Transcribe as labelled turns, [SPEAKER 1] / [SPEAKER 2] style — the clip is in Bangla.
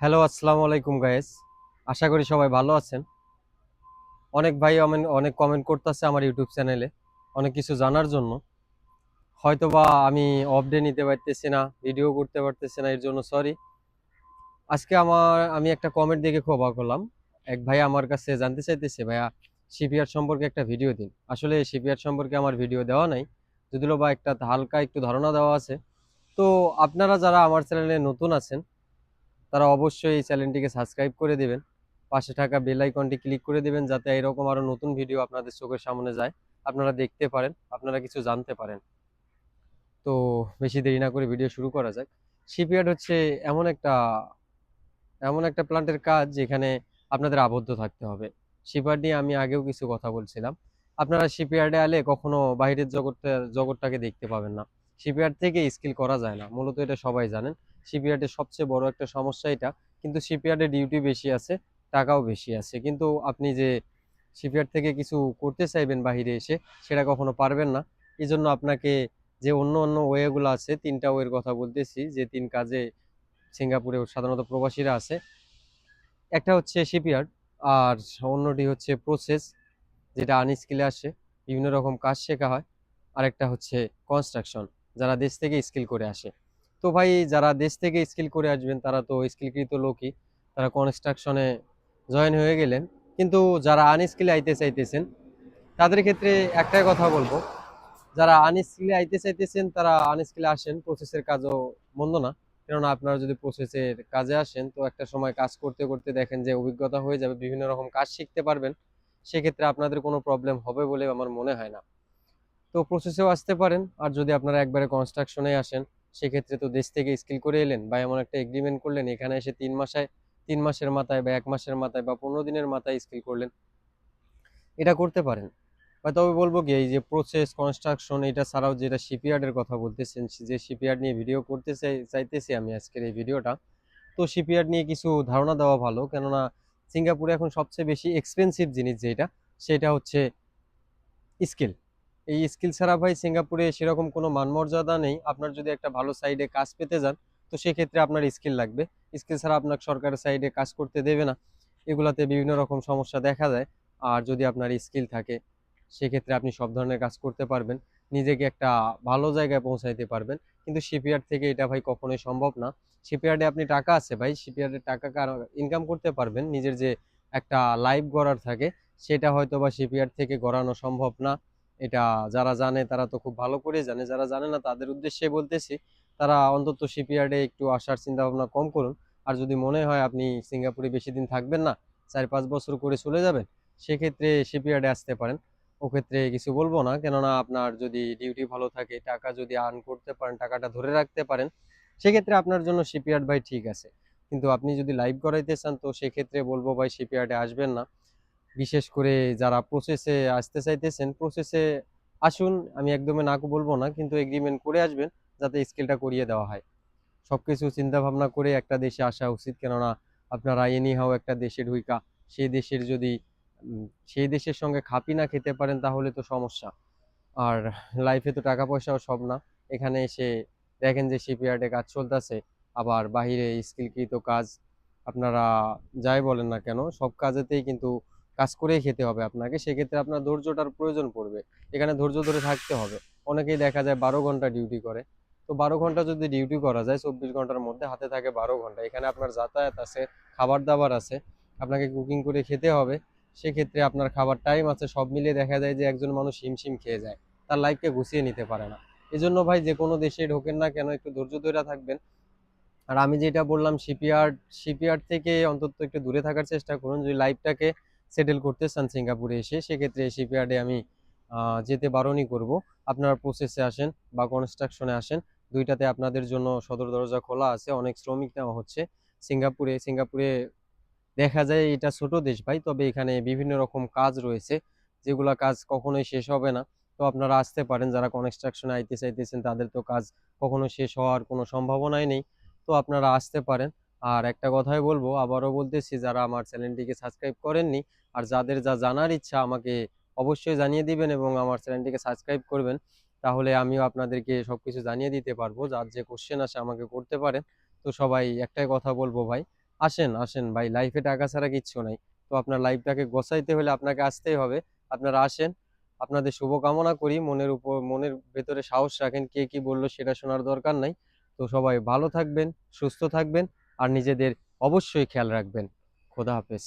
[SPEAKER 1] হ্যালো আসসালামু আলাইকুম গাইস আশা করি সবাই ভালো আছেন। অনেক ভাই অনেক কমেন্ট করতেছে আমার ইউটিউব চ্যানেলে অনেক কিছু জানার জন্য। হয়তোবা আমি অফ ডে নিতে পারতেছি না ভিডিও করতে পারতেছি না, এর জন্য সরি আজকে আমার, আমি একটা কমেন্ট দেখে খুব অবাক হলাম। এক ভাই আমার কাছে জানতে চাইতেছে, ভাইয়া শিপিয়ার সম্পর্কে একটা ভিডিও দিন। আসলে শিপিয়ার সম্পর্কে আমার ভিডিও দেওয়া নাই। যদিও বা একটা হালকা একটু ধারণা দেওয়া আছে। তো আপনারা যারা আমার চ্যানেলে নতুন আছেন তারা অবশ্যই এই চ্যানেলটিকে সাবস্ক্রাইব করে দিবেন। পাশে থাকা বেল আইকনটি ক্লিক করে দিবেন যাতে এরকম আরও নতুন ভিডিও আপনাদের চোখের সামনে যায়। আপনারা দেখতে পারেন, আপনারা কিছু জানতে পারেন। তো বেশি দেরি না করে ভিডিও শুরু করা যাক। শিপইয়ার্ড হচ্ছে এমন একটা এমন একটা প্ল্যান্টের কাজ যেখানে আপনাদের আবদ্ধ থাকতে হবে। শিপইয়ার্ড নিয়ে আমি আগেও কিছু কথা বলছিলাম। আপনারা শিপইয়ার্ডে এলে কখনো বাইরের জগৎটা, জগৎটাকে দেখতে পাবেন না। শিপইয়ার্ড থেকে স্কিল করা যায় না। মূলত এটা সবাই জানেন। শিপইয়ার্ডের সবচেয়ে বড় একটা সমস্যা এটা। কিন্তু শিপইয়ার্ডে ডিউটি বেশি আছে, টাকাও বেশি আছে। কিন্তু আপনি যে শিপইয়ার্ড থেকে কিছু করতে চাইবেন বাইরে এসে, সেটা কখনো পারবেন না। এই জন্য আপনাকে যে অন্য অন্য ওয়েগুলো আছে, তিনটা ওয়ের কথা বলতেছি, যে তিন কাজে সিঙ্গাপুরে সাধারণত প্রবাসীরা আছে। একটা হচ্ছে শিপইয়ার্ড আর অন্যটি হচ্ছে প্রসেস যেটা আনস্কিলে আসে, বিভিন্ন রকম কাজ শেখা হয়। আরেকটা হচ্ছে কনস্ট্রাকশন যারা দেশ থেকে স্কিল করে আসে। তো ভাই যারা দেশ থেকে স্কিল করে আসবেন, তারা তো স্কিলকৃত লোকই। তারা কনস্ট্রাকশনে জয়েন হয়ে গেলেন। কিন্তু যারা আনস্কিলে আইতে চাইতেছেন, তাদের ক্ষেত্রে একটাই কথা বলব। যারা আনস্কিলে আইতে চাইতেছেন, তারা আনস্কিলে আসেন প্রসেসের কাজও মন্দ না। কেননা আপনারা যদি প্রসেসের কাজে আসেন, তো একটা সময় কাজ করতে করতে দেখেন যে অভিজ্ঞতা হয়ে যাবে, বিভিন্ন রকম কাজ শিখতে পারবেন। সেক্ষেত্রে আপনাদের কোনো প্রবলেম হবে বলে আমার মনে হয় না। তো প্রসেসেও আসতে পারেন। আর যদি আপনারা একবারে কনস্ট্রাকশনে আসেন সেক্ষেত্রে তো দেশ থেকে স্কিল করে এলেন বা এমন একটা এগ্রিমেন্ট করলেন, এখানে এসে তিন মাসায় তিন মাসের মাথায় বা এক মাসের মাথায় বা পনেরো দিনের মাথায় স্কিল করলেন। এটা করতে পারেন। বা তবে বলব কি, এই যে প্রসেস কনস্ট্রাকশন এটা ছাড়াও যেটা শিপইয়ার্ডের কথা বলতেছেন, যে শিপইয়ার্ড নিয়ে ভিডিও করতে চাই চাইতেছি আমি আজকের এই ভিডিওটা তো শিপইয়ার্ড নিয়ে কিছু ধারণা দেওয়া ভালো, কেননা সিঙ্গাপুরে এখন সবচেয়ে বেশি এক্সপেন্সিভ জিনিস যেটা, সেটা হচ্ছে স্কিল। এই স্কিল ছাড়া ভাই সিঙ্গাপুরে সেরকম কোনো মানমর্যাদা নেই। আপনার যদি একটা ভালো সাইডে কাজ পেতে যান, তো সেক্ষেত্রে আপনার স্কিল লাগবে। স্কিল ছাড়া আপনার সরকারের সাইডে কাজ করতে দেবে না। এগুলাতে বিভিন্ন রকম সমস্যা দেখা যায় আর যদি আপনার স্কিল থাকে, সেক্ষেত্রে আপনি সব ধরনের কাজ করতে পারবেন। নিজেকে একটা ভালো জায়গায় পৌঁছাইতে পারবেন। কিন্তু শিপইয়ার্ড থেকে এটা ভাই কখনোই সম্ভব না। শিপইয়ার্ডে আপনি টাকা আছে ভাই। শিপইয়ার্ডে টাকা ইনকাম করতে পারবেন। নিজের যে একটা লাইফ গড়ার থাকে, সেটা হয়তো বা শিপইয়ার্ড থেকে গড়ানো সম্ভব না। এটা যারা জানে তারা তো খুব ভালো করে জানে। যারা জানে না তাদের উদ্দেশ্যে বলতেছি, তারা অন্তত শিপইয়ার্ডে একটু আসার চিন্তা ভাবনা কম করুন। আর যদি মনে হয় আপনি সিঙ্গাপুরে বেশি দিন থাকবেন না চার পাঁচ বছর করে চলে যাবেন, সেক্ষেত্রে শিপইয়ার্ডে আসতে পারেন। ওক্ষেত্রে কিছু বলব না, কেননা আপনার যদি ডিউটি ভালো থাকে, টাকা যদি আর্ন করতে পারেন, টাকাটা ধরে রাখতে পারেন, সেক্ষেত্রে আপনার জন্য শিপইয়ার্ড ভাই ঠিক আছে। কিন্তু আপনি যদি লাইভ করাইতে চান, তো সেক্ষেত্রে বলব ভাই শিপইয়ার্ডে আসবেন না। বিশেষ করে যারা প্রসেসে আসতে চাইতেছেন প্রসেসে আসুন, আমি একদমই না বলব না, কিন্তু এগ্রিমেন্ট করে আসবেন যাতে স্কিলটা করিয়ে দেওয়া হয়। সবকিছু চিন্তা ভাবনা করে একটা দেশে আসা উচিত, কেননা আপনারা এনি হাও একটা দেশে ঢুইকা সেই দেশের যদি সেই দেশের সঙ্গে খাপি না খেতে পারেন, তাহলে তো সমস্যা। আর লাইফে তো টাকা পয়সাও সব না। এখানে এসে দেখেন যে শিপইয়ার্ডে কাজ চলতেছে, আবার বাহিরে স্কিলকৃত কাজ, আপনারা যাই বলেন না কেন, সব কাজেতেই কিন্তু কাজ করেই খেতে হবে আপনাকে, সেক্ষেত্রে আপনার ধৈর্যটার প্রয়োজন পড়বে। এখানে ধৈর্য ধরে থাকতে হবে। অনেকেই দেখা যায় বারো ঘণ্টা ডিউটি করে। তো বারো ঘণ্টা যদি ডিউটি করা যায়, চব্বিশ ঘণ্টার মধ্যে হাতে থাকে বারো ঘণ্টা। এখানে আপনার যাতায়াত আছে খাবার দাবার আছে, আপনাকে কুকিং করে খেতে হবে। সেক্ষেত্রে আপনার খাবার টাইম আছে, সব মিলিয়ে দেখা যায় যে একজন মানুষ হিমশিম খেয়ে যায়। তার লাইফকে গুছিয়ে নিতে পারে না। এজন্য ভাই, যে কোনো দেশে ঢোকেন না কেন, একটু ধৈর্য ধরে থাকবেন। আর আমি যেটা বললাম শিপইয়ার্ড শিপইয়ার্ড থেকে অন্তত একটু দূরে থাকার চেষ্টা করুন। যদি লাইফটাকে সেটেল করতে চান সিঙ্গাপুরে এসে, সেক্ষেত্রে এই শিপইয়ার্ডে আমি যেতে বারণই করব। আপনারা প্রসেসে আসেন বা কনস্ট্রাকশনে আসেন, দুইটাতে আপনাদের জন্য সদর দরজা খোলা আছে, অনেক শ্রমিক নেওয়া হচ্ছে। সিঙ্গাপুরে সিঙ্গাপুরে দেখা যায় এটা ছোট দেশ ভাই, তবে এখানে বিভিন্ন রকম কাজ রয়েছে, যেগুলা কাজ কখনোই শেষ হবে না। তো আপনারা আসতে পারেন, যারা কনস্ট্রাকশনে আইতে চাইতেছেন তাদের তো কাজ কখনো শেষ হওয়ার কোনো সম্ভাবনাই নেই। তো আপনারা আসতে পারেন। আর একটা কথাই বলব, আবারও বলতেছি, যারা আমার চ্যানেলটিকে সাবস্ক্রাইব করেননি আর যাদের যা জানার ইচ্ছা আমাকে অবশ্যই জানিয়ে দিবেন এবং আমার চ্যানেলটিকে সাবস্ক্রাইব করবেন, তাহলে আমিও আপনাদেরকে সবকিছু জানিয়ে দিতে পারব, যার যে কোশ্চেন আসে আমাকে করতে পারেন। তো সবাই একটাই কথা বলব ভাই, আসেন আসেন ভাই লাইফে টাকা ছাড়া কিচ্ছু নাই। তো আপনার লাইফটাকে গোছাইতে হলে আপনাকে আসতেই হবে, আপনারা আসেন, আপনাদের শুভকামনা করি, মনের উপর, মনের ভেতরে সাহস রাখেন, কে কি বলল সেটা শোনার দরকার নাই। তো সবাই ভালো থাকবেন, সুস্থ থাকবেন আর নিজেদের অবশ্যই খেয়াল রাখবেন। খোদা হাফেজ।